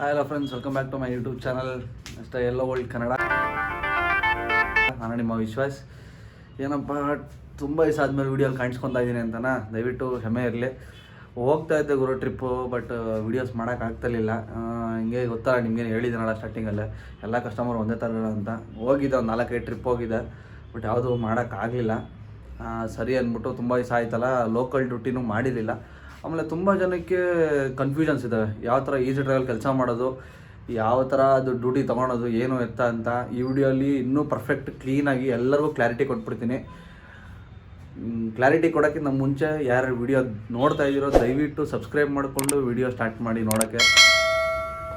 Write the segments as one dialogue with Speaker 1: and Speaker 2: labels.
Speaker 1: Hi ಎಲ್ಲ friends welcome back to my YouTube channel ಅಷ್ಟೇ ಎಲ್ಲೋ world Kannada ನಾನು ನಿಮ್ಮ ವಿಶ್ವಾಸ್. ಏನಪ್ಪ, ತುಂಬ ದಿವಸ ಆದಮೇಲೆ ವೀಡಿಯೋ ಕಾಣಿಸ್ಕೊತಾ ಇದ್ದೀನಿ ಅಂತನಾ? ದಯವಿಟ್ಟು ಹೆಮ್ಮೆ ಇರಲಿ. ಹೋಗ್ತಾ ಇದ್ದೆ ಗುರು ಟ್ರಿಪ್ಪು ಬಟ್ ವೀಡಿಯೋಸ್ ಮಾಡೋಕ್ಕಾಗ್ತಿರ್ಲಿಲ್ಲ ಹಿಂಗೆ ಗೊತ್ತಲ್ಲ, ನಿಮ್ಗೇನು ಹೇಳಿದ್ದೀನಲ್ಲ ಸ್ಟಾರ್ಟಿಂಗಲ್ಲೇ ಎಲ್ಲ ಕಸ್ಟಮರ್ ಒಂದೇ ಥರ ಅಂತ. ಹೋಗಿದ್ದೆ ಒಂದು ನಾಲ್ಕೈದು ಟ್ರಿಪ್ ಹೋಗಿದ್ದೆ. ಬಟ್ ಯಾವುದೂ ಮಾಡೋಕ್ಕಾಗಲಿಲ್ಲ ಸರಿ ಅಂದ್ಬಿಟ್ಟು ತುಂಬ ದಿವಸ ಆಯ್ತಲ್ಲ. ಲೋಕಲ್ ಡ್ಯೂಟಿನೂ ಮಾಡಿರಲಿಲ್ಲ. ಆಮೇಲೆ ತುಂಬ ಜನಕ್ಕೆ ಕನ್ಫ್ಯೂಷನ್ಸ್ ಇದ್ದಾವೆ ಯಾವ ಥರ ಈಸಿ ಡ್ರೈವಲ್ಲಿ ಕೆಲಸ ಮಾಡೋದು, ಯಾವ ಥರ ಅದು ಡ್ಯೂಟಿ ತೊಗೊಳೋದು, ಏನು ಎತ್ತ ಅಂತ. ಈ ವಿಡಿಯೋಲಿ ಇನ್ನೂ ಪರ್ಫೆಕ್ಟ್ ಕ್ಲೀನಾಗಿ ಎಲ್ಲರಿಗೂ ಕ್ಲಾರಿಟಿ ಕೊಟ್ಬಿಡ್ತೀನಿ. ಕ್ಲಾರಿಟಿ ಕೊಡೋಕ್ಕಿಂತ ಮುಂಚೆ ಯಾರು ವಿಡಿಯೋ ನೋಡ್ತಾ ಇದ್ದೀರೋ ದಯವಿಟ್ಟು ಸಬ್ಸ್ಕ್ರೈಬ್ ಮಾಡಿಕೊಂಡು ವಿಡಿಯೋ ಸ್ಟಾರ್ಟ್ ಮಾಡಿ ನೋಡೋಕ್ಕೆ.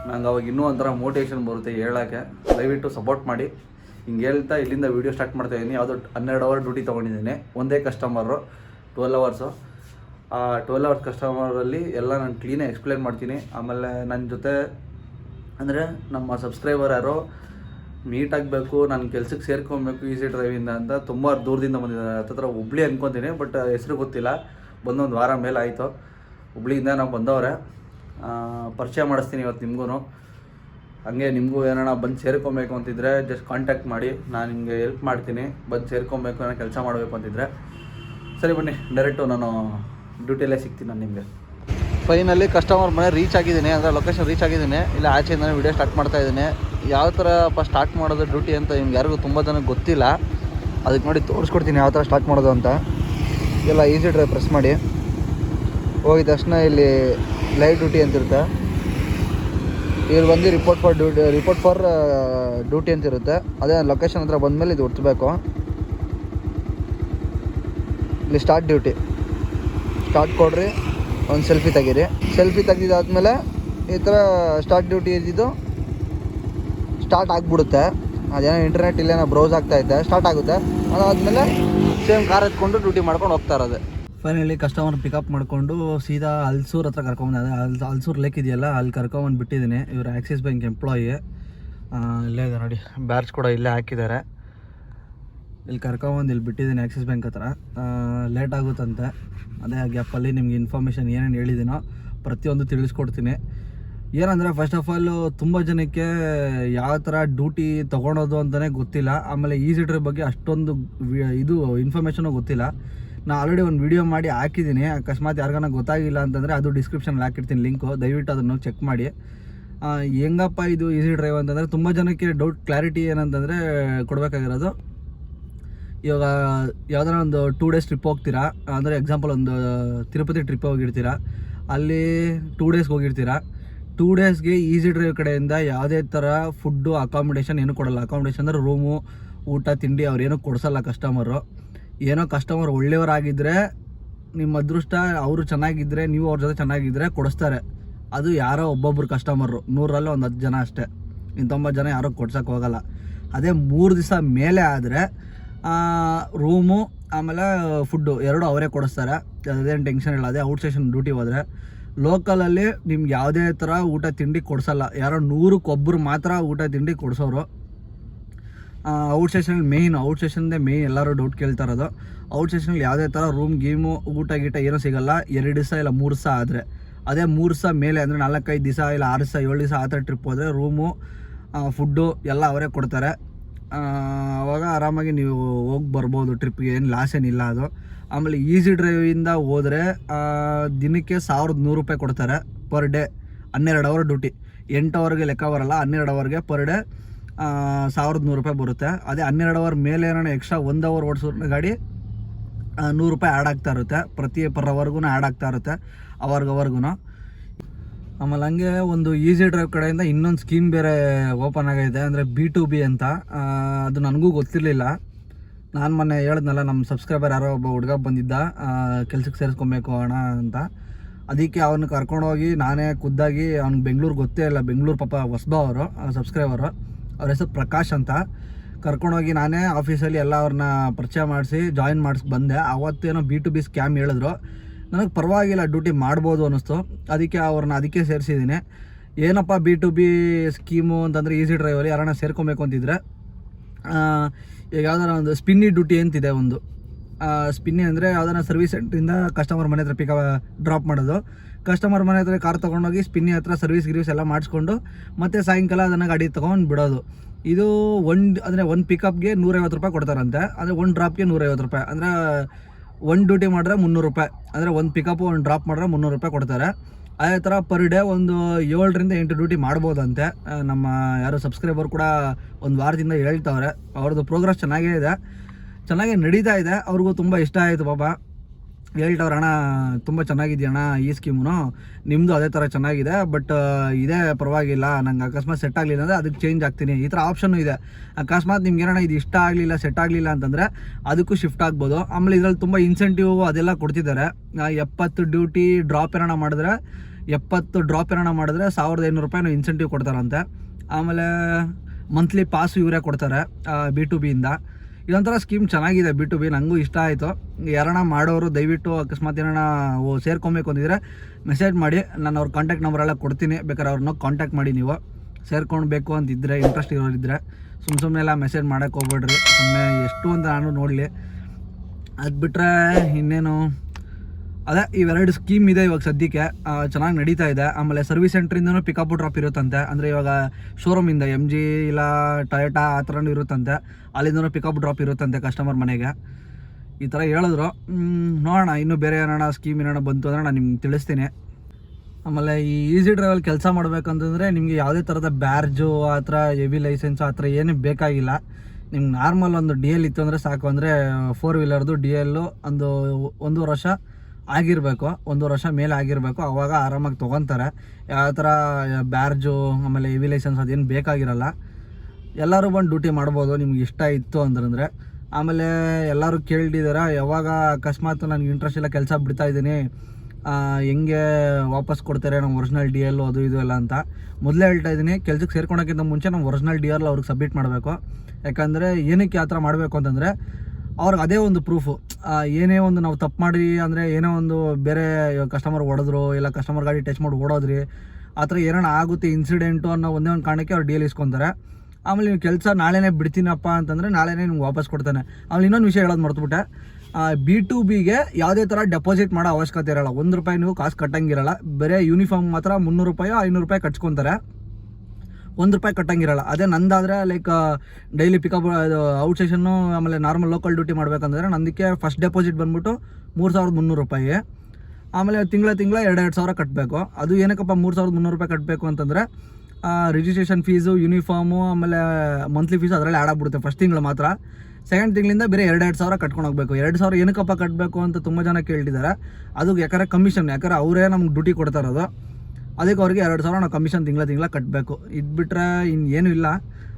Speaker 1: ನಂಗೆ ಅವಾಗ ಇನ್ನೂ ಒಂಥರ ಮೋಟಿವೇಶನ್ ಬರುತ್ತೆ ಹೇಳೋಕ್ಕೆ. ದಯವಿಟ್ಟು ಸಪೋರ್ಟ್ ಮಾಡಿ. ಹಿಂಗೆ ಹೇಳ್ತಾ ಇಲ್ಲಿಂದ ವೀಡಿಯೋ ಸ್ಟಾರ್ಟ್ ಮಾಡ್ತಾ ಇದ್ದೀನಿ ಯಾವುದೋ ಹನ್ನೆರಡು ಅವರ್ ಡ್ಯೂಟಿ ತೊಗೊಂಡಿದ್ದೀನಿ. ಒಂದೇ ಕಸ್ಟಮರು ಟ್ವೆಲ್ ಅವರ್ಸು ಆ ಟ್ವೆಲ್ ಅವರ್ಸ್ ಕಸ್ಟಮರಲ್ಲಿ ಎಲ್ಲ ನಾನು ಕ್ಲೀನಾಗಿ ಎಕ್ಸ್ಪ್ಲೇನ್ ಮಾಡ್ತೀನಿ. ಆಮೇಲೆ ನನ್ನ ಜೊತೆ ಅಂದರೆ ನಮ್ಮ ಸಬ್ಸ್ಕ್ರೈಬರ್ ಯಾರೋ ಮೀಟ್ ಆಗಬೇಕು ನನ್ನ ಕೆಲ್ಸಕ್ಕೆ ಸೇರ್ಕೊಬೇಕು ಈಸಿ ಡ್ರೈವಿಂದ ಅಂತ ತುಂಬ ದೂರದಿಂದ ಬಂದಿದ್ದಾರೆ. ಹತ್ತತ್ರ ಹುಬ್ಳಿ ಅಂದ್ಕೊತೀನಿ ಬಟ್ ಹೆಸರು ಗೊತ್ತಿಲ್ಲ. ಬಂದೊಂದು ವಾರ ಮೇಲೆ ಆಯಿತು. ಹುಬ್ಳಿಯಿಂದ ನಾವು ಬಂದವ್ರೆ. ಪರಿಚಯ ಮಾಡಿಸ್ತೀನಿ ಇವತ್ತು ನಿಮಗೂ ಹಂಗೆ ನಿಮಗೂ ಏನಾರ ಬಂದು ಸೇರ್ಕೊಬೇಕು ಅಂತಿದ್ರೆ ಜಸ್ಟ್ ಕಾಂಟ್ಯಾಕ್ಟ್ ಮಾಡಿ. ನಾನು ನಿಮಗೆ ಹೆಲ್ಪ್ ಮಾಡ್ತೀನಿ. ಬಂದು ಸೇರ್ಕೊಬೇಕು ಏನೋ ಕೆಲಸ ಮಾಡಬೇಕು ಅಂತಿದ್ರೆ. ಸರಿ ಬನ್ನಿ ಡೈರೆಕ್ಟು ನಾನು ಡ್ಯೂಟಿಯಲ್ಲೇ ಸಿಗ್ತೀನಿ ನಾನು ನಿಮಗೆ. ಫೈನಲ್ಲಿ ಕಸ್ಟಮರ್ ಮನೆ ರೀಚ್ ಆಗಿದ್ದೀನಿ, ಅಂದರೆ ಲೊಕೇಶನ್ ರೀಚ್ ಆಗಿದ್ದೀನಿ. ಇಲ್ಲ, ಆಚೆಯಿಂದನೇ ವಿಡಿಯೋ ಸ್ಟಾರ್ಟ್ ಮಾಡ್ತಾ ಇದ್ದೀನಿ. ಯಾವ ಥರ ಸ್ಟಾರ್ಟ್ ಮಾಡೋದು ಡ್ಯೂಟಿ ಅಂತ ನಿಮ್ಗೆ ಯಾರಿಗೂ ತುಂಬ ಜನಕ್ಕೆ ಗೊತ್ತಿಲ್ಲ. ಅದಕ್ಕೆ ನೋಡಿ ತೋರಿಸ್ಕೊಡ್ತೀನಿ ಯಾವ ಥರ ಸ್ಟಾರ್ಟ್ ಮಾಡೋದು ಅಂತ. ಎಲ್ಲ ಈಸಿ ಡ್ರೈವ್ ಪ್ರೆಸ್ ಮಾಡಿ. ಹೋಗಿದ ತಕ್ಷಣ ಇಲ್ಲಿ ಲೈವ್ ಡ್ಯೂಟಿ ಅಂತಿರುತ್ತೆ ಇಲ್ಲಿ ಬಂದು report for duty report for duty ಅಂತ ಇರುತ್ತೆ. ಅದೇ ಲೊಕೇಶನ್ ಹತ್ರ ಬಂದಮೇಲೆ ಇದು ಹುಡ್ತಬೇಕು ಇಲ್ಲಿ ಸ್ಟಾರ್ಟ್ ಡ್ಯೂಟಿ ಸ್ಟಾರ್ಟ್ ಕೊಡ್ರಿ. ಒಂದು ಸೆಲ್ಫಿ ತೆಗೀರಿ. ಸೆಲ್ಫಿ ತೆಗ್ದಿದ್ದಾದ್ಮೇಲೆ ಈ ಥರ ಸ್ಟಾರ್ಟ್ ಡ್ಯೂಟಿ ಇದ್ದಿದ್ದು ಸ್ಟಾರ್ಟ್ ಆಗಿಬಿಡುತ್ತೆ. ಅದೇನೋ ಇಂಟರ್ನೆಟ್ ಇಲ್ಲೇನೋ ಬ್ರೌಸ್ ಆಗ್ತಾ ಐತೆ ಸ್ಟಾರ್ಟ್ ಆಗುತ್ತೆ. ಅದಾದಮೇಲೆ ಸೇಮ್ ಕಾರ್ ಎತ್ಕೊಂಡು ಡ್ಯೂಟಿ ಮಾಡ್ಕೊಂಡು ಹೋಗ್ತಾ ಇರೋದು. ಫೈನಲಿ ಕಸ್ಟಮರ್ ಪಿಕಪ್ ಮಾಡಿಕೊಂಡು ಸೀದಾ ಅಲ್ಸೂರ್ ಹತ್ರ ಕರ್ಕೊಂಬಂದೆ ಅಲ್ ಅಲ್ಸೂರ್ ಲೇಕ್ ಇದೆಯಲ್ಲ, ಅಲ್ಲಿ ಕರ್ಕೊಂಬಂದು ಬಿಟ್ಟಿದ್ದೀನಿ ಇವರು ಆ್ಯಕ್ಸಿಸ್ ಬ್ಯಾಂಕ್ ಎಂಪ್ಲಾಯಿ ಇಲ್ಲೇ ಇದೆ ನೋಡಿ. ಬ್ಯಾರ್ಚ್ ಕೂಡ ಇಲ್ಲೇ ಹಾಕಿದ್ದಾರೆ. ಇಲ್ಲಿ ಕರ್ಕೊಂಬಂದು ಇಲ್ಲಿ ಬಿಟ್ಟಿದ್ದೀನಿ ಆ್ಯಕ್ಸಿಸ್ ಬ್ಯಾಂಕ್ ಹತ್ರ. ಲೇಟ್ ಆಗುತ್ತಂತೆ. ಅದೇ ಆ ಗ್ಯಾಪಲ್ಲಿ ನಿಮ್ಗೆ ಇನ್ಫಾರ್ಮೇಷನ್ ಏನೇನು ಹೇಳಿದ್ದೀನೋ ಪ್ರತಿಯೊಂದು ತಿಳಿಸ್ಕೊಡ್ತೀನಿ. ಏನಂದರೆ ಫಸ್ಟ್ ಆಫ್ ಆಲ್ ತುಂಬ ಜನಕ್ಕೆ ಯಾವ ಥರ ಡ್ಯೂಟಿ ತೊಗೊಳೋದು ಅಂತಲೇ ಗೊತ್ತಿಲ್ಲ. ಆಮೇಲೆ ಈಸಿ ಡ್ರೈವ್ ಬಗ್ಗೆ ಅಷ್ಟೊಂದು ಇದು ಇನ್ಫಾರ್ಮೇಷನು ಗೊತ್ತಿಲ್ಲ. ನಾನು ಆಲ್ರೆಡಿ ಒಂದು ವಿಡಿಯೋ ಮಾಡಿ ಹಾಕಿದ್ದೀನಿ. ಅಕಸ್ಮಾತ್ ಯಾರಿಗಾನ ಗೊತ್ತಾಗಿಲ್ಲ ಅಂತಂದರೆ ಅದು ಡಿಸ್ಕ್ರಿಪ್ಷನಲ್ಲಿ ಹಾಕಿರ್ತೀನಿ ಲಿಂಕು ದಯವಿಟ್ಟು ಅದನ್ನು ಚೆಕ್ ಮಾಡಿ. ಹೆಂಗಪ್ಪ ಇದು ಈಸಿ ಡ್ರೈವ್ ಅಂತಂದರೆ ತುಂಬ ಜನಕ್ಕೆ ಡೌಟ್ ಕ್ಲಾರಿಟಿ ಏನಂತಂದರೆ ಕೊಡಬೇಕಾಗಿರೋದು ಇವಾಗ ಯಾವ್ದಾರ ಒಂದು ಟೂ ಡೇಸ್ ಟ್ರಿಪ್ ಹೋಗ್ತೀರಾ? ಅಂದರೆ ಎಕ್ಸಾಂಪಲ್ ಒಂದು ತಿರುಪತಿ ಟ್ರಿಪ್ ಹೋಗಿರ್ತೀರಾ? ಅಲ್ಲಿ ಟೂ ಡೇಸ್ಗೆ ಹೋಗಿರ್ತೀರಾ? ಟೂ ಡೇಸ್ಗೆ ಈಸಿ ಡ್ರೈವ್ ಕಡೆಯಿಂದ ಯಾವುದೇ ಥರ ಫುಡ್ಡು ಅಕಾಮಿಡೇಷನ್ ಏನು ಕೊಡಲ್ಲ. ಅಕಾಮಿಡೇಷನ್ ಅಂದರೆ ರೂಮು ಊಟ, ತಿಂಡಿ ಅವ್ರು ಏನೂ ಕೊಡಿಸಲ್ಲ ಕಸ್ಟಮರು ಏನೋ ಕಸ್ಟಮರ್ ಒಳ್ಳೆಯವರಾಗಿದ್ದರೆ ನಿಮ್ಮ ಅದೃಷ್ಟ ಅವರು ಚೆನ್ನಾಗಿದ್ದರೆ ನೀವು ಅವ್ರ ಜೊತೆ ಚೆನ್ನಾಗಿದ್ದರೆ ಕೊಡಿಸ್ತಾರೆ. ಅದು ಯಾರೋ ಒಬ್ಬೊಬ್ರು ಕಸ್ಟಮರು ನೂರಲ್ಲಿ ಒಂದು ಹತ್ತು ಜನ ಅಷ್ಟೇ. ಇನ್ನು ತೊಂಬತ್ತು ಜನ ಯಾರೋ ಕೊಡ್ಸೋಕ್ಕೆ ಹೋಗಲ್ಲ. ಅದೇ ಮೂರು ದಿವಸ ಮೇಲೆ ಆದರೆ ರೂಮು, ಆಮೇಲೆ, ಫುಡ್ಡು ಎರಡು ಅವರೇ ಕೊಡಿಸ್ತಾರೆ. ಅದೇನು ಟೆನ್ಷನ್ ಇಲ್ಲ, ಅದೇ ಔಟ್ ಸ್ಟೇಷನ್ ಡ್ಯೂಟಿ ಹೋದರೆ. ಲೋಕಲಲ್ಲಿ ನಿಮ್ಗೆ ಯಾವುದೇ ಥರ ಊಟ ತಿಂಡಿ ಕೊಡಿಸಲ್ಲ. ಯಾರೋ ನೂರಕ್ಕೊಬ್ಬರು ಮಾತ್ರ ಊಟ ತಿಂಡಿ ಕೊಡಿಸೋರು. ಔಟ್ ಸ್ಟೇಷನಲ್ಲಿ ಮೇಯ್ನ್, ಔಟ್ ಸ್ಟೇಷನ್ದೇ ಮೇಯ್ನ್ ಎಲ್ಲರೂ ಡೌಟ್ ಕೇಳ್ತಾ ಇರೋದು. ಔಟ್ ಸ್ಟೇಷನಲ್ಲಿ ಯಾವುದೇ ಥರ ರೂಮ್, ಗೀಮು, ಊಟ ಗೀಟ ಏನೂ ಸಿಗಲ್ಲ. ಎರಡು ದಿವಸ ಇಲ್ಲ, ಮೂರು ದಿವಸ ಆದರೆ. ಅದೇ ಮೂರು ದಿವಸ ಮೇಲೆ ಅಂದರೆ ನಾಲ್ಕೈದು ದಿವಸ ಇಲ್ಲ, ಆರು ದಿವಸ, ಏಳು ದಿವಸ ಆ ಥರ ಟ್ರಿಪ್ ಹೋದರೆ ರೂಮು ಫುಡ್ಡು ಎಲ್ಲ ಅವರೇ ಕೊಡ್ತಾರೆ. ಅವಾಗ ಆರಾಮಾಗಿ ನೀವು ಹೋಗಿ ಬರ್ಬೋದು ಟ್ರಿಪ್ಗೆ ಏನು ಲಾಸ್ ಏನಿಲ್ಲ ಅದು. ಆಮೇಲೆ ಈಸಿ ಡ್ರೈವಿಂದ ಹೋದರೆ ದಿನಕ್ಕೆ ಸಾವಿರದ ನೂರು ರೂಪಾಯಿ ಕೊಡ್ತಾರೆ ಪರ್ ಡೇ ಹನ್ನೆರಡು ಅವರ್ ಡ್ಯೂಟಿ ಎಂಟು ಅವರ್ಗೆ ಲೆಕ್ಕ ಬರಲ್ಲ, ಹನ್ನೆರಡು ಅವರ್ಗೆ ಪರ್ ಡೇ ಸಾವಿರದ ನೂರು ರೂಪಾಯಿ ಬರುತ್ತೆ. ಅದೇ ಹನ್ನೆರಡು ಅವರ್ ಮೇಲೆ ಏನೋ ಎಕ್ಸ್ಟ್ರಾ ಒಂದು ಅವರ್ ಓಡಿಸೋ ಗಾಡಿ ನೂರು ರೂಪಾಯಿ ಆ್ಯಡ್ ಆಗ್ತಾ ಇರುತ್ತೆ. ಪ್ರತಿ ಪರ್ ಅವರ್ಗೂ ಆ್ಯಡ್ ಆಗ್ತಾ ಇರುತ್ತೆ ಅವರ್ಗವರ್ಗು ಆಮೇಲೆ ಹಂಗೆ ಒಂದು ಈಸಿ ಡ್ರೈವ್ ಕಡೆಯಿಂದ ಇನ್ನೊಂದು ಸ್ಕೀಮ್ ಬೇರೆ ಓಪನ್ ಆಗೈತೆ, ಅಂದರೆ ಬಿ ಟು ಬಿ ಅಂತ. ಅದು ನನಗೂ ಗೊತ್ತಿರಲಿಲ್ಲ. ನಾನು ಮೊನ್ನೆ ಹೇಳಿದ್ನಲ್ಲ ನಮ್ಮ ಸಬ್ಸ್ಕ್ರೈಬರ್ ಯಾರೋ ಒಬ್ಬ ಹುಡುಗ ಬಂದಿದ್ದ. ಕೆಲ್ಸಕ್ಕೆ ಸೇರಿಸ್ಕೊಬೇಕು ಅಣ್ಣ ಅಂತ. ಅದಕ್ಕೆ ಅವನ್ನ ಕರ್ಕೊಂಡೋಗಿ ನಾನೇ ಖುದ್ದಾಗಿ ಅವ್ನಿಗೆ ಬೆಂಗಳೂರು ಗೊತ್ತೇ ಇಲ್ಲ, ಬೆಂಗಳೂರು ಪಾಪ ಹೊಸಬ ಅವರು ಸಬ್ಸ್ಕ್ರೈಬರು ಅವ್ರ. ಹೆಸರು ಪ್ರಕಾಶ್ ಅಂತ. ಕರ್ಕೊಂಡೋಗಿ ನಾನೇ ಆಫೀಸಲ್ಲಿ ಎಲ್ಲ ಅವ್ರನ್ನ ಪರಿಚಯ ಮಾಡಿಸಿ ಜಾಯಿನ್ ಮಾಡಿಸಿ ಬಂದೆ. ಅವತ್ತೇನೋ ಬಿ ಟು ಬಿ ಸ್ಕ್ಯಾಮ್ ಹೇಳಿದ್ರು. ನನಗೆ ಪರವಾಗಿಲ್ಲ ಡ್ಯೂಟಿ ಮಾಡ್ಬೋದು ಅನ್ನಿಸ್ತು. ಅದಕ್ಕೆ ಅವ್ರನ್ನ ಅದಕ್ಕೆ ಸೇರಿಸಿದ್ದೀನಿ. ಏನಪ್ಪ ಬಿ ಟು ಬಿ ಸ್ಕೀಮು ಅಂತಂದರೆ ಈಸಿ ಡ್ರೈವಲ್ಲಿ ಯಾರನ್ನ ಸೇರ್ಕೊಬೇಕು ಅಂತಿದ್ರೆ ಈಗ ಯಾವ್ದಾರ ಒಂದು ಸ್ಪಿನ್ನಿ ಡ್ಯೂಟಿ ಅಂತಿದೆ ಒಂದು. ಸ್ಪಿನ್ನಿ ಅಂದರೆ ಯಾವ್ದಾರ ಸರ್ವಿಸ್ ಸೆಂಟ್ರಿಂದ ಕಸ್ಟಮರ್ ಮನೆ ಹತ್ರ ಪಿಕಪ್ ಡ್ರಾಪ್ ಮಾಡೋದು. ಕಸ್ಟಮರ್ ಮನೆ ಹತ್ರ ಕಾರ್ ತೊಗೊಂಡೋಗಿ ಸ್ಪಿನ್ನಿ ಹತ್ರ ಸರ್ವಿಸ್ ಗಿರ್ವಿಸ್ ಎಲ್ಲ ಮಾಡಿಸ್ಕೊಂಡು, ಮತ್ತೆ ಸಾಯಂಕಾಲ ಅದನ್ನು ಗಾಡಿ ತೊಗೊಂಡು ಬಿಡೋದು. ಇದು ಒಂದು, ಅಂದರೆ ಒಂದು ಪಿಕಪ್ಗೆ ನೂರೈವತ್ತು ರೂಪಾಯಿ ಕೊಡ್ತಾರಂತೆ. ಅಂದರೆ ಒಂದು ಡ್ರಾಪ್ಗೆ ನೂರೈವತ್ತು ರೂಪಾಯಿ. ಅಂದರೆ ಒಂದು ಡ್ಯೂಟಿ ಮಾಡಿದ್ರೆ ಮುನ್ನೂರು ರೂಪಾಯಿ. ಅಂದರೆ ಒಂದು ಪಿಕಪ್ ಒಂದು ಡ್ರಾಪ್ ಮಾಡಿದ್ರೆ ಮುನ್ನೂರು ರೂಪಾಯಿ ಕೊಡ್ತಾರೆ. ಅದೇ ಥರ ಪರ್ ಡೇ ಒಂದು ಏಳರಿಂದ ಎಂಟು ಡ್ಯೂಟಿ ಮಾಡ್ಬೋದಂತೆ. ನಮ್ಮ ಯಾರು ಸಬ್ಸ್ಕ್ರೈಬರ್ ಕೂಡ ಒಂದು ವಾರದಿಂದ ಹೇಳ್ತಾವ್ರೆ. ಅವ್ರದ್ದು ಪ್ರೋಗ್ರೆಸ್ ಚೆನ್ನಾಗೇ ಇದೆ. ಚೆನ್ನಾಗೇ ನಡೀತಾ ಇದೆ. ಅವ್ರಿಗೂ ತುಂಬ ಇಷ್ಟ ಆಯಿತು ಪಾಪ. ಹೇಳ್ತವ್ರೆ ಅಣ್ಣ ತುಂಬ ಚೆನ್ನಾಗಿದೆ ಅಣ್ಣ ಈ ಸ್ಕೀಮು ನಿಮ್ಮದು ಅದೇ ಥರ ಚೆನ್ನಾಗಿದೆ ಬಟ್ ಇದೇ ಪರವಾಗಿಲ್ಲ. ನಂಗೆ ಅಕಸ್ಮಾತ್ ಸೆಟ್ ಆಗಲಿಲ್ಲ ಅಂದರೆ ಅದಕ್ಕೆ ಚೇಂಜ್ ಆಗ್ತೀನಿ. ಈ ಥರ ಆಪ್ಷನ್ನು ಇದೆ. ಅಕಸ್ಮಾತ್ ನಿಮ್ಗೆ ಏನಣ್ಣ ಇದು ಇಷ್ಟ ಆಗಲಿಲ್ಲ ಸೆಟ್ ಆಗಲಿಲ್ಲ ಅಂತಂದರೆ ಅದಕ್ಕೂ ಶಿಫ್ಟ್ ಆಗ್ಬೋದು. ಆಮೇಲೆ ಇದರಲ್ಲಿ ತುಂಬ ಇನ್ಸೆಂಟಿವ್ ಅದೆಲ್ಲ ಕೊಡ್ತಿದ್ದಾರೆ. ಎಪ್ಪತ್ತು ಡ್ಯೂಟಿ ಡ್ರಾಪ್ ಏನಾರ ಮಾಡಿದ್ರೆ, ಎಪ್ಪತ್ತು ಡ್ರಾಪ್ ಏನಾರ ಮಾಡಿದ್ರೆ ಸಾವಿರದ ಐನೂರು ರೂಪಾಯಿ ಇನ್ಸೆಂಟಿವ್ ಕೊಡ್ತಾರಂತೆ. ಆಮೇಲೆ ಮಂತ್ಲಿ ಪಾಸು ಇವರೇ ಕೊಡ್ತಾರೆ ಬಿ ಟು ಬಿಯಿಂದ ಇದೊಂಥರ ಸ್ಕೀಮ್ ಚೆನ್ನಾಗಿದೆ ಬಿ ಟು ಬಿ ನನಗೂ ಇಷ್ಟ ಆಯಿತು. ಯಾರಣ ಮಾಡೋರು ದಯವಿಟ್ಟು ಅಕಸ್ಮಾತ್ ಏನಾರ ಸೇರ್ಕೊಬೇಕು ಅಂದಿದ್ರೆ ಮೆಸೇಜ್ ಮಾಡಿ, ನಾನು ಅವ್ರ ಕಾಂಟ್ಯಾಕ್ಟ್ ನಂಬರೆಲ್ಲ ಕೊಡ್ತೀನಿ. ಬೇಕಾದ್ರೆ ಅವ್ರನ್ನ ಕಾಂಟ್ಯಾಕ್ಟ್ ಮಾಡಿ ನೀವು. ಸೇರ್ಕೊಳ್ಬೇಕು ಅಂತಿದ್ರೆ ಇಂಟ್ರೆಸ್ಟ್ ಇರೋರಿದ್ದರೆ ಸುಮ್ಮ ಸುಮ್ಮನೆ ಎಲ್ಲ ಮೆಸೇಜ್ ಮಾಡೋಕ್ಕೆ ಹೋಗ್ಬೇಡ್ರಿ. ಸುಮ್ಮನೆ ಎಷ್ಟು ಅಂತ ನಾನು ನೋಡಲಿ. ಅದು ಬಿಟ್ಟರೆ ಇನ್ನೇನು? ಅದೇ ಇವೆರಡು ಸ್ಕೀಮ್ ಇದೆ ಇವಾಗ ಸದ್ಯಕ್ಕೆ. ಚೆನ್ನಾಗಿ ನಡೀತಾ ಇದೆ. ಆಮೇಲೆ ಸರ್ವಿಸ್ ಸೆಂಟ್ರಿಂದನೂ ಪಿಕಪ್ ಡ್ರಾಪ್ ಇರುತ್ತಂತೆ. ಅಂದರೆ ಇವಾಗ ಶೋರೂಮಿಂದ ಎಂ ಜಿ ಇಲ್ಲ ಟೊಯೋಟಾ ಆ ಥರನೂ ಇರುತ್ತಂತೆ. ಅಲ್ಲಿಂದನೂ ಪಿಕಪ್ ಡ್ರಾಪ್ ಇರುತ್ತಂತೆ ಕಸ್ಟಮರ್ ಮನೆಗೆ. ಈ ಥರ ಹೇಳಿದ್ರು. ನೋಡೋಣ. ಇನ್ನೂ ಬೇರೆ ಏನಾರ ಸ್ಕೀಮ್ ಏನಾರ ಬಂತು ಅಂದರೆ ನಾನು ನಿಮ್ಗೆ ತಿಳಿಸ್ತೀನಿ. ಆಮೇಲೆ ಈ ಈಸಿ ಡ್ರೈವಲ್ ಕೆಲಸ ಮಾಡಬೇಕಂತಂದರೆ ನಿಮಗೆ ಯಾವುದೇ ಥರದ ಬ್ಯಾರ್ಜು ಆ ಥರ ಹೆವಿ ಲೈಸೆನ್ಸ್ ಆ ಥರ ಏನೂ ಬೇಕಾಗಿಲ್ಲ. ನಿಮ್ಗೆ ನಾರ್ಮಲ್ ಒಂದು ಡಿ ಎಲ್ ಇತ್ತು ಅಂದರೆ ಸಾಕು. ಅಂದರೆ ಫೋರ್ ವೀಲರ್ದು ಡಿ ಎಲ್ಲು ಒಂದು ಒಂದೂವರೆ ವರ್ಷ ಆಗಿರಬೇಕು ಒಂದೂವರೆ ವರ್ಷ ಮೇಲೆ ಆಗಿರಬೇಕು, ಅವಾಗ ಆರಾಮಾಗಿ ತೊಗೊತಾರೆ. ಯಾವ ಥರ, ಬ್ಯಾರ್ಜು, ಆಮೇಲೆ ಹೆವಿ ಲೈಸೆನ್ಸ್ ಅದೇನು ಬೇಕಾಗಿರಲ್ಲ. ಎಲ್ಲರೂ ಬಂದು ಡ್ಯೂಟಿ ಮಾಡ್ಬೋದು, ನಿಮ್ಗೆ ಇಷ್ಟ ಇತ್ತು ಅಂತಂದರೆ. ಆಮೇಲೆ ಎಲ್ಲರೂ ಕೇಳಿದಾರೆ ಯಾವಾಗ ಅಕಸ್ಮಾತ್ ನನಗೆ ಇಂಟ್ರೆಸ್ಟ್ ಇಲ್ಲ, ಕೆಲಸ ಬಿಡ್ತಾ ಇದ್ದೀನಿ. ಹೆಂಗೆ ವಾಪಸ್ ಕೊಡ್ತಾರೆ, ನಮ್ಮ ಒರಿಜಿನಲ್ ಡಿ ಎಲ್ ಅದು ಇದು ಎಲ್ಲ ಅಂತ. ಮೊದಲೇ ಹೇಳ್ತಾ ಇದ್ದೀನಿ, ಕೆಲಸಕ್ಕೆ ಸೇರ್ಕೊಳೋಕ್ಕಿಂತ ಮುಂಚೆ ನಮ್ಮ ಒರಿಜಿನಲ್ ಡಿ ಎಲ್ ಅವ್ರಿಗೆ ಸಬ್ಮಿಟ್ ಮಾಡಬೇಕು. ಯಾಕಂದರೆ ಏನಕ್ಕೆ ಆ ಥರ ಮಾಡಬೇಕು ಅಂತಂದರೆ ಅವ್ರಿಗೆ ಅದೇ ಒಂದು ಪ್ರೂಫು ಏನೇ ಒಂದು ನಾವು ತಪ್ಪು ಮಾಡಿ ಅಂದರೆ ಏನೋ ಒಂದು ಬೇರೆ ಕಸ್ಟಮರ್ ಹೊಡೆದ್ರು, ಇಲ್ಲ ಕಸ್ಟಮರ್ ಗಾಡಿ ಟಚ್ ಮಾಡಿ ಓಡೋದ್ರಿ, ಆ ಥರ ಏನಾರ ಆಗುತ್ತೆ ಇನ್ಸಿಡೆಂಟು ಅನ್ನೋ ಒಂದೇ ಒಂದು ಕಾರಣಕ್ಕೆ ಅವ್ರು ಡೀಲ್ ಇಸ್ಕೊತಾರೆ. ಆಮೇಲೆ ನೀವು ಕೆಲಸ ನಾಳೆನೇ ಬಿಡ್ತೀನಪ್ಪ ಅಂತಂದರೆ ನಾಳೆನೇ ನಿಮ್ಗೆ ವಾಪಸ್ ಕೊಡ್ತಾನೆ. ಆಮೇಲೆ ಇನ್ನೊಂದು ವಿಷಯ ಹೇಳೋದು ಮರ್ತುಬಿಟ್ಟೆ. ಬಿ ಟು ಬಿಗೆ ಯಾವುದೇ ಥರ ಡೆಪಾಸಿಟ್ ಮಾಡೋ ಅವಶ್ಯಕತೆ ಇರಲ್ಲ. ಒಂದು ರೂಪಾಯಿ ನೀವು ಕಾಸು ಕಟ್ಟಂಗಿರಲ್ಲ. ಬರೀ ಯೂನಿಫಾರ್ಮ್ ಮಾತ್ರ ಮುನ್ನೂರು ರೂಪಾಯಿ ಐನೂರು ರೂಪಾಯಿ ಕಟ್ಸ್ಕೊತಾರೆ. ಒಂದು ರೂಪಾಯಿ ಕಟ್ಟಂಗಿರಲ್ಲ. ಅದೇ ನಂದಾದರೆ like daily pickup out session ಆಮೇಲೆ ನಾರ್ಮಲ್ ಲೋಕಲ್ ಡ್ಯೂಟಿ ಮಾಡಬೇಕಂದ್ರೆ ನಂದಕ್ಕೆ ಫಸ್ಟ್ ಡೆಪಾಸಿಟ್ ಬಂದ್ಬಿಟ್ಟು ಮೂರು ಸಾವಿರದ ಮುನ್ನೂರು ರೂಪಾಯಿ. ಆಮೇಲೆ ತಿಂಗಳ ತಿಂಗಳ ಎರಡೆರಡು ಎರಡು ಸಾವಿರ ಕಟ್ಟಬೇಕು ಅದು ಏನಕ್ಕಪ್ಪ ಮೂರು ಸಾವಿರದ ಮುನ್ನೂರು ರೂಪಾಯಿ ಕಟ್ಟಬೇಕು ಅಂತಂದರೆ ರಿಜಿಸ್ಟ್ರೇಷನ್ ಫೀಸು ಯೂನಿಫಾರ್ಮು ಆಮೇಲೆ ಮಂತ್ಲಿ ಫೀಸು ಅದರಲ್ಲಿ ಆ್ಯಡ್ ಆಗ್ಬಿಡುತ್ತೆ ಫಸ್ಟ್ ತಿಂಗಳು ಮಾತ್ರ. ಸೆಕೆಂಡ್ ತಿಂಗಳಿಂದ ಬೇರೆ ಎರಡು ಎರಡು ಸಾವಿರ ಕಟ್ಕೊಂಡು ಹೋಗ್ಬೇಕು. ಎರಡು ಸಾವಿರ ಏನಕ್ಕಪ್ಪ ಕಟ್ಟಬೇಕು ಅಂತ ತುಂಬ ಜನ ಕೇಳ್ತಿದ್ದಾರೆ ಅದು ಯಾಕಂದರೆ ಕಮಿಷನ್ ಯಾಕಂದರೆ ಅವರೇ ನಮ್ಗೆ ಡ್ಯೂಟಿ ಕೊಡ್ತಾ ಇರೋದು. ಅದಕ್ಕೆ ಅವ್ರಿಗೆ ಎರಡು ಸಾವಿರ ನಾವು ಕಮಿಷನ್ ತಿಂಗಳ ತಿಂಗಳ ಕಟ್ಟಬೇಕು ಇದು ಬಿಟ್ಟರೆ ಏನೂ ಇಲ್ಲ.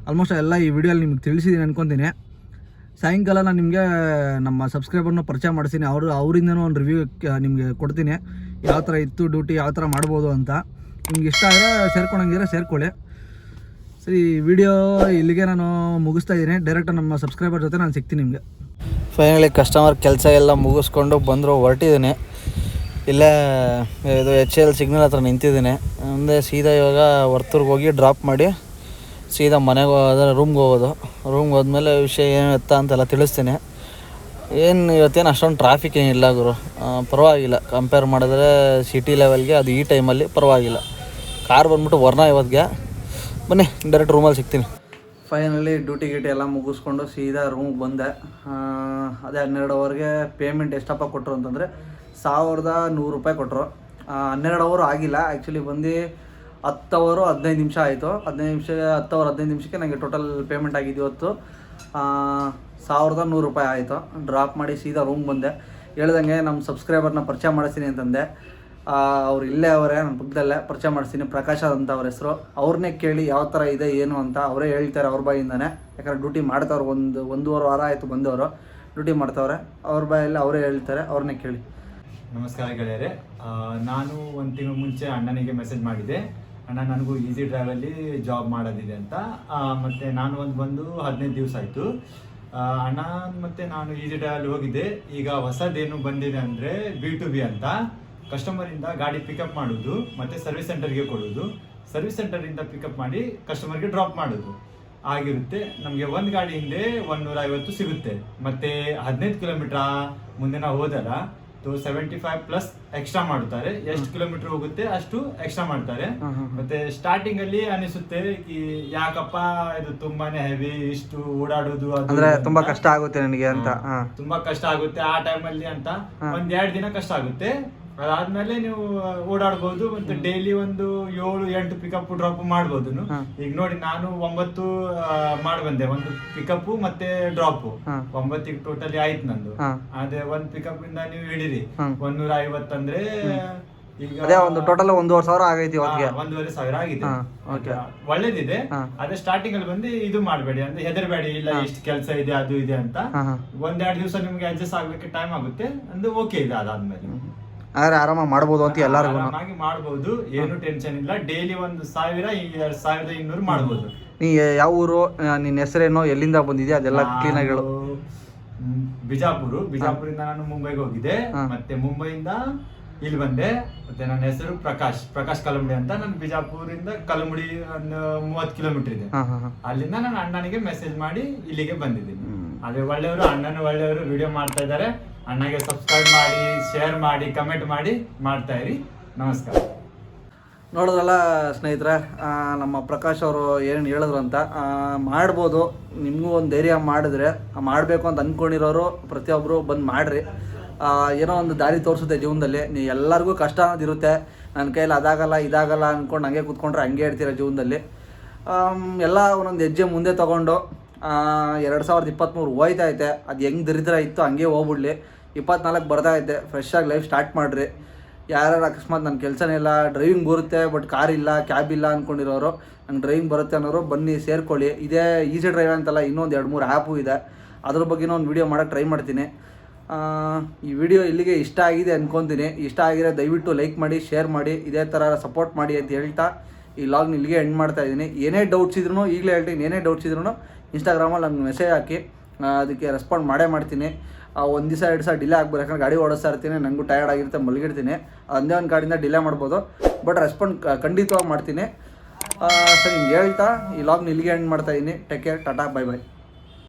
Speaker 1: ಆಲ್ಮೋಸ್ಟ್ ಎಲ್ಲ ಈ ವಿಡಿಯೋಲಿ ನಿಮ್ಗೆ ತಿಳಿಸಿದ್ದೀನಿ ಅನ್ಕೊತೀನಿ. ಸಾಯಂಕಾಲ ನಾನು ನಿಮಗೆ ನಮ್ಮ ಸಬ್ಸ್ಕ್ರೈಬರ್ನ ಪರಿಚಯ ಮಾಡಿಸ್ತೀನಿ ಅವರು ಅವರಿಂದನೂ ಒಂದು ರಿವ್ಯೂ ನಿಮಗೆ ಕೊಡ್ತೀನಿ. ಯಾವ ಥರ ಇತ್ತು ಡ್ಯೂಟಿ ಯಾವ ಥರ ಮಾಡ್ಬೋದು ಅಂತ. ನಿಮ್ಗೆ ಇಷ್ಟ ಆದರೆ ಸೇರ್ಕೊಳಂಗಿದ್ರೆ ಸೇರ್ಕೊಳ್ಳಿ. ಸರಿ ವಿಡಿಯೋ ಇಲ್ಲಿಗೆ ನಾನು ಮುಗಿಸ್ತಾ ಇದ್ದೀನಿ. ಡೈರೆಕ್ಟ್ ನಮ್ಮ ಸಬ್ಸ್ಕ್ರೈಬರ್ ಜೊತೆ ನಾನು ಸಿಗ್ತೀನಿ ನಿಮಗೆ. ಫೈನಲಿ ಕಸ್ಟಮರ್ ಕೆಲಸ ಎಲ್ಲ ಮುಗಿಸ್ಕೊಂಡು ಬಂದರು, ಹೊರಟಿದ್ದೀನಿ. ಇಲ್ಲೇ, ಇದು ಎಚ್ ಎಲ್ ಸಿಗ್ನಲ್ ಹತ್ರ ನಿಂತಿದ್ದೀನಿ. ಮುಂದೆ ಸೀದಾ ಇವಾಗ ವರ್ತೂರ್ಗೆ ಹೋಗಿ ಡ್ರಾಪ್ ಮಾಡಿ ಸೀದಾ ಮನೆಗೆ ಹೋಗೋದ್ರೆ ರೂಮ್ಗೆ ಹೋಗೋದು. ರೂಮ್ಗೆ ಹೋದ್ಮೇಲೆ ವಿಷಯ ಏನು ಎತ್ತ ಅಂತೆಲ್ಲ ತಿಳಿಸ್ತೀನಿ. ಏನು ಇವತ್ತೇನು ಅಷ್ಟೊಂದು ಟ್ರಾಫಿಕ್ ಏನಿಲ್ಲ ಗುರು. ಪರವಾಗಿಲ್ಲ. ಕಂಪೇರ್ ಮಾಡಿದ್ರೆ ಸಿಟಿ ಲೆವೆಲ್ಗೆ ಅದು ಈ ಟೈಮಲ್ಲಿ ಪರವಾಗಿಲ್ಲ. ಕಾರ್ ಬಂದ್ಬಿಟ್ಟು ವರ್ಣ ಇವತ್ತಿಗೆ ಬನ್ನಿ ಡೈರೆಕ್ಟ್ ರೂಮಲ್ಲಿ ಸಿಗ್ತೀನಿ. ಫೈನಲಿ ಡ್ಯೂಟಿ ಗೀಟಿ ಎಲ್ಲ ಮುಗಿಸ್ಕೊಂಡು ಸೀದಾ ರೂಮ್ಗೆ ಬಂದೆ. ಅದೇ ಹನ್ನೆರಡು ಅವರ್ಗೆ ಪೇಮೆಂಟ್ ಎಷ್ಟಪ್ಪ ಕೊಟ್ಟರು ಅಂತಂದರೆ ಸಾವಿರದ ನೂರು ರೂಪಾಯಿ ಕೊಟ್ಟರು ಹನ್ನೆರಡು ಅವರು ಆಗಿಲ್ಲ. ಆ್ಯಕ್ಚುಲಿ ಬಂದು ಹತ್ತು ಅವರು ಹದಿನೈದು ನಿಮಿಷ ಆಯಿತು. ಹದಿನೈದು ನಿಮಿಷ, ಹತ್ತು ಅವರ್ ಹದಿನೈದು ನಿಮಿಷಕ್ಕೆ ನನಗೆ ಟೋಟಲ್ ಪೇಮೆಂಟ್ ಆಗಿದೆ ಇವತ್ತು. ಸಾವಿರದ ನೂರು ರೂಪಾಯಿ ಆಯಿತು. ಡ್ರಾಪ್ ಮಾಡಿ ಸೀದಾ ರೂಮ್ ಬಂದೆ. ಹೇಳ್ದಂಗೆ ನಮ್ಮ ಸಬ್ಸ್ಕ್ರೈಬರ್ನ ಪರಿಚಯ ಮಾಡಿಸ್ತೀನಿ ಅಂತಂದೆ. ಅವ್ರು ಇಲ್ಲೇ ಅವರೇ, ನನ್ನ ಪಕ್ಕದಲ್ಲೇ ಪರಿಚಯ ಮಾಡಿಸ್ತೀನಿ. ಪ್ರಕಾಶ್ ಅಂತ ಅವ್ರ ಹೆಸರು. ಅವ್ರನ್ನೇ ಕೇಳಿ ಯಾವ ಥರ ಇದೆ, ಏನು ಅಂತ ಅವರೇ ಹೇಳ್ತಾರೆ ಅವ್ರ ಬಾಯಿಂದನೇ. ಯಾಕಂದ್ರೆ ಡ್ಯೂಟಿ ಮಾಡ್ತಾವ್ರು ಒಂದು, ಒಂದೂವರೆ ವಾರ ಆಯಿತು ಬಂದವರು. ಡ್ಯೂಟಿ ಮಾಡ್ತವ್ರೆ. ಅವ್ರ ಬಾಯಲ್ಲಿ ಅವರೇ ಹೇಳ್ತಾರೆ, ಅವ್ರನ್ನೇ ಕೇಳಿ.
Speaker 2: ನಮಸ್ಕಾರ ಗೆಳೆಯರೆ. ನಾನು ಒಂದು ತಿಂಗಳು ಮುಂಚೆ ಅಣ್ಣನಿಗೆ ಮೆಸೇಜ್ ಮಾಡಿದೆ ಅಣ್ಣ, ನನಗೂ ಈಸಿ ಡ್ರೈವಲ್ಲಿ ಜಾಬ್ ಮಾಡೋದಿದೆ ಅಂತ. ಮತ್ತೆ ನಾನು ಒಂದು ಬಂದು ಹದಿನೈದು ದಿವಸ ಆಯಿತು. ಅಣ್ಣ ಮತ್ತೆ ನಾನು ಈಸಿ ಡ್ರೈವಲ್ಲಿ ಹೋಗಿದ್ದೆ. ಈಗ ಹೊಸದೇನು ಬಂದಿದೆ ಅಂದರೆ ಬಿ ಟು ಬಿ ಅಂತ. ಕಸ್ಟಮರಿಂದ ಗಾಡಿ ಪಿಕಪ್ ಮಾಡೋದು, ಮತ್ತೆ ಸರ್ವಿಸ್ ಸೆಂಟರ್ಗೆ ಕೊಡೋದು. ಸರ್ವಿಸ್ ಸೆಂಟರಿಂದ ಪಿಕಪ್ ಮಾಡಿ ಕಸ್ಟಮರ್ಗೆ ಡ್ರಾಪ್ ಮಾಡೋದು. ಆಗಿರುತ್ತೆ. ನಮಗೆ ಒಂದು ಗಾಡಿ ಹಿಂದೆ ನೂರ ಐವತ್ತು ಸಿಗುತ್ತೆ. ಮತ್ತೆ ಹದಿನೈದು ಕಿಲೋಮೀಟ್ರ ಮುಂದೆ ನಾವು ಹೋದಲ್ಲ ಸೆವೆಂಟಿ ಫೈವ್ ಪ್ಲಸ್ ಎಕ್ಸ್ಟ್ರಾ ಮಾಡ್ತಾರೆ ಎಷ್ಟು ಕಿಲೋಮೀಟರ್ ಹೋಗುತ್ತೆ ಅಷ್ಟು ಎಕ್ಸ್ಟ್ರಾ ಮಾಡ್ತಾರೆ. ಮತ್ತೆ ಸ್ಟಾರ್ಟಿಂಗ್ ಅಲ್ಲಿ ಅನಿಸುತ್ತೆ ಯಾಕಪ್ಪ ಇದು ತುಂಬಾನೇ ಹೆವಿ ಇಷ್ಟು ಓಡಾಡೋದು
Speaker 1: ಅಂದ್ರೆ ತುಂಬಾ ಕಷ್ಟ ಆಗುತ್ತೆ ನನಗೆ ಅಂತ.
Speaker 2: ತುಂಬಾ ಕಷ್ಟ ಆಗುತ್ತೆ ಆ ಟೈಮ್ ಅಲ್ಲಿ ಅಂತ. ಒಂದ್ ಎರಡ್ ದಿನ ಕಷ್ಟ ಆಗುತ್ತೆ. ಅದಾದ್ಮೇಲೆ ನೀವು ಓಡಾಡ್ಬೋದು ಮತ್ತೆ ಡೈಲಿ ಒಂದು ಏಳು ಎಂಟು ಪಿಕಪ್ ಡ್ರಾಪ್ ಮಾಡ್ಬೋದು ಈಗ ನೋಡಿ ನಾನು ಒಂಬತ್ತು ಮಾಡಿ ಬಂದೆ ಒಂದು ಪಿಕಪ್ ಮತ್ತೆ ಡ್ರಾಪ್. ಒಂಬತ್ತಿಗೆ ಟೋಟಲಿ ಆಯ್ತು ನಂದು. ಅದೇ ಒಂದ್ ಪಿಕಪ್ ಇಂದ ನೀವು ಹಿಡೀರಿ. ಒಂದೂರ ಐವತ್ತಂದ್ರೆ
Speaker 1: ಅದೇ ಒಂದು ಟೋಟಲ್ ಒಂದೂವರೆ ಸಾವಿರ ಆಗೈತಿ
Speaker 2: ಒಂದೂವರೆ ಸಾವಿರ ಆಗಿದೆ. ಒಳ್ಳೇದಿದೆ. ಅದೇ ಸ್ಟಾರ್ಟಿಂಗ್ ಅಲ್ಲಿ ಬಂದು ಇದು ಮಾಡಬೇಡಿ. ಅಂದ್ರೆ ಹೆದರ್ಬೇಡಿ. ಇಲ್ಲ. ಇಷ್ಟು ಕೆಲಸ ಇದೆ ಅದು ಇದೆ ಅಂತ. ಒಂದೆರಡು ದಿವಸ ನಿಮ್ಗೆ ಅಡ್ಜಸ್ಟ್ ಆಗ್ಲಿಕ್ಕೆ ಟೈಮ್ ಆಗುತ್ತೆ. ಅಂದ್ರೆ ಓಕೆ ಇದೆ ಅದಾದ್ಮೇಲೆ.
Speaker 1: ಆದ್ರೆ ಆರಾಮ ಮಾಡ್ಬೋದು ಅಂತ ಎಲ್ಲರಿಗೂ
Speaker 2: ಆರಾಮಾಗಿ ಮಾಡ್ಬೋದು. ಏನು ಟೆನ್ಷನ್ ಇಲ್ಲ. ಡೈಲಿ ಒಂದು ಸಾವಿರ ಎರಡು ಸಾವಿರದ ಇನ್ನೂರು ಮಾಡ್ಬೋದು.
Speaker 1: ನೀ ಯಾವ ಊರು ನಿನ್ನ ಹೆಸರೇನು ಎಲ್ಲಿಂದ ಬಂದಿದ್ಯಾ? ಅದೆಲ್ಲ ಕ್ಲೀನ್ ಆಗಿ ಹೇಳು.
Speaker 2: ಬಿಜಾಪುರ. ಬಿಜಾಪುರಿಂದ ನಾನು ಮುಂಬೈಗೆ ಹೋಗಿದ್ದೆ. ಮತ್ತೆ ಮುಂಬೈಯಿಂದ ಇಲ್ಲಿ ಬಂದೆ. ಮತ್ತೆ ನನ್ನ ಹೆಸರು ಪ್ರಕಾಶ್. ಪ್ರಕಾಶ್ ಕಲಮುಡಿ ಅಂತ ನಾನು ಬಿಜಾಪುರಿಂದ ಕಲಮುಡಿ ಒಂದು ಮೂವತ್ತು ಕಿಲೋಮೀಟರ್ ಇದೆ. ಅಲ್ಲಿಂದ ನಾನು ಅಣ್ಣನಿಗೆ ಮೆಸೇಜ್ ಮಾಡಿ ಇಲ್ಲಿಗೆ ಬಂದಿದ್ದೀನಿ. ಅದೇ ಒಳ್ಳೆಯವರು ಅಣ್ಣನ ಒಳ್ಳೆಯವರು ವಿಡಿಯೋ ಮಾಡ್ತಾ ಇದ್ದಾರೆ. ಅಣ್ಣಗೆ ಸಬ್ಸ್ಕ್ರೈಬ್ ಮಾಡಿ ಶೇರ್ ಮಾಡಿ ಕಮೆಂಟ್ ಮಾಡಿ ಮಾಡ್ತಾ ಇರಿ. ನಮಸ್ಕಾರ.
Speaker 1: ನೋಡಿದ್ರಲ್ಲ ಸ್ನೇಹಿತರೆ ನಮ್ಮ ಪ್ರಕಾಶ್ ಅವರು ಏನು ಹೇಳಿದ್ರು ಅಂತ ಮಾಡ್ಬೋದು. ನಿಮಗೂ ಒಂದು ಧೈರ್ಯ ಮಾಡಿದ್ರೆ, ಮಾಡಬೇಕು ಅಂತ ಅಂದ್ಕೊಂಡಿರೋರು ಪ್ರತಿಯೊಬ್ಬರು ಬಂದು ಮಾಡಿರಿ. ಏನೋ ಒಂದು ದಾರಿ ತೋರಿಸುತ್ತೆ ಜೀವನದಲ್ಲಿ. ನೀವು ಎಲ್ಲರಿಗೂ ಕಷ್ಟ ಅನ್ನೋದಿರುತ್ತೆ ನನ್ನ ಕೈಯಲ್ಲಿ ಅದಾಗಲ್ಲ, ಇದಾಗಲ್ಲ ಅಂದ್ಕೊಂಡು ಹಂಗೆ ಕೂತ್ಕೊಂಡ್ರೆ ಹಂಗೆ ಇರ್ತೀರ ಜೀವನದಲ್ಲಿ. ಎಲ್ಲ ಒಂದೊಂದು ಹೆಜ್ಜೆ ಮುಂದೆ ತೊಗೊಂಡು ಎರಡು ಸಾವಿರದ ಇಪ್ಪತ್ತ್ಮೂರು ಹೋಯ್ತಾ ಐತೆ. ಅದು ಹೆಂಗೆ ದರಿದ್ರ ಇತ್ತು ಹಂಗೆ ಹೋಗ್ಬಿಡ್ಲಿ. ಇಪ್ಪತ್ನಾಲ್ಕು ಬರ್ತಾ ಐತೆ ಆಗಿ ಲೈಫ್ ಸ್ಟಾರ್ಟ್ ಮಾಡಿರಿ. ಯಾರು ಅಕಸ್ಮಾತ್ ನನ್ನ ಕೆಲಸನೇ ಇಲ್ಲ ಡ್ರೈವಿಂಗ್ ಬರುತ್ತೆ ಬಟ್ ಕಾರ್ ಇಲ್ಲ ಕ್ಯಾಬ್ ಇಲ್ಲ ಅಂದ್ಕೊಂಡಿರೋರು ನಂಗೆ ಡ್ರೈವಿಂಗ್ ಬರುತ್ತೆ ಅನ್ನೋರು ಬನ್ನಿ, ಸೇರ್ಕೊಳ್ಳಿ. ಇದೇ ಈಸಿ ಡ್ರೈವ್ ಅಂತಲ್ಲ, ಇನ್ನೊಂದು ಎರಡು ಮೂರು ಆ್ಯಪು ಇದೆ. ಅದ್ರ ಬಗ್ಗೆನೂ ಒಂದು ವೀಡಿಯೋ ಮಾಡೋಕ್ಕೆ ಟ್ರೈ ಮಾಡ್ತೀನಿ. ಈ ವಿಡಿಯೋ ಇಲ್ಲಿಗೆ ಇಷ್ಟ ಆಗಿದೆ ಅಂದ್ಕೊತೀನಿ ಇಷ್ಟ ಆಗಿದೆ ದಯವಿಟ್ಟು ಲೈಕ್ ಮಾಡಿ ಶೇರ್ ಮಾಡಿ, ಇದೇ ಥರ ಸಪೋರ್ಟ್ ಮಾಡಿ ಅಂತ ಹೇಳ್ತಾ ಈ ಲಾಗ್ನ ಇಲ್ಲಿಗೆ ಎಂಡ್ ಮಾಡ್ತಾ ಇದ್ದೀನಿ. ಏನೇ ಡೌಟ್ಸ್ ಇದ್ರೂ ಈಗಲೇ ಹೇಳ್ತೀನಿ, ಏನೇ ಡೌಟ್ಸ್ ಇದ್ರೂ ಇನ್ಸ್ಟಾಗ್ರಾಮಲ್ಲಿ ನಂಗೆ ಮೆಸೇಜ್ ಹಾಕಿ ಅದಕ್ಕೆ ರೆಸ್ಪಾಂಡ್ ಮಾಡೇ ಮಾಡ್ತೀನಿ. ಒಂದು ದಿವಸ, ಎರಡು ದಿವಸ ಡಿಲೇ ಆಗ್ಬೋದು. ಯಾಕಂದ್ರೆ ಗಾಡಿ ಓಡಿಸ್ತಾ ಇರ್ತೀನಿ ನನಗೂ ಟಯರ್ಡ್ ಆಗಿರುತ್ತೆ, ಮಲಗಿರ್ತೀನಿ. ಅಂದೇ ಒಂದು ಗಾಡಿಯಿಂದ ಡಿಲೇ ಮಾಡ್ಬೋದು. ಬಟ್ ರೆಸ್ಪಾಂಡ್ ಖಂಡಿತವಾಗಿ ಮಾಡ್ತೀನಿ. ಸರ್, ಹಿಂಗೆ ಹೇಳ್ತಾ, ಈ ಲಾಗ್ ಇಲ್ಲಿಗೆ ಎಂಡ್ ಮಾಡ್ತಾ ಇದ್ದೀನಿ take care tata bye bye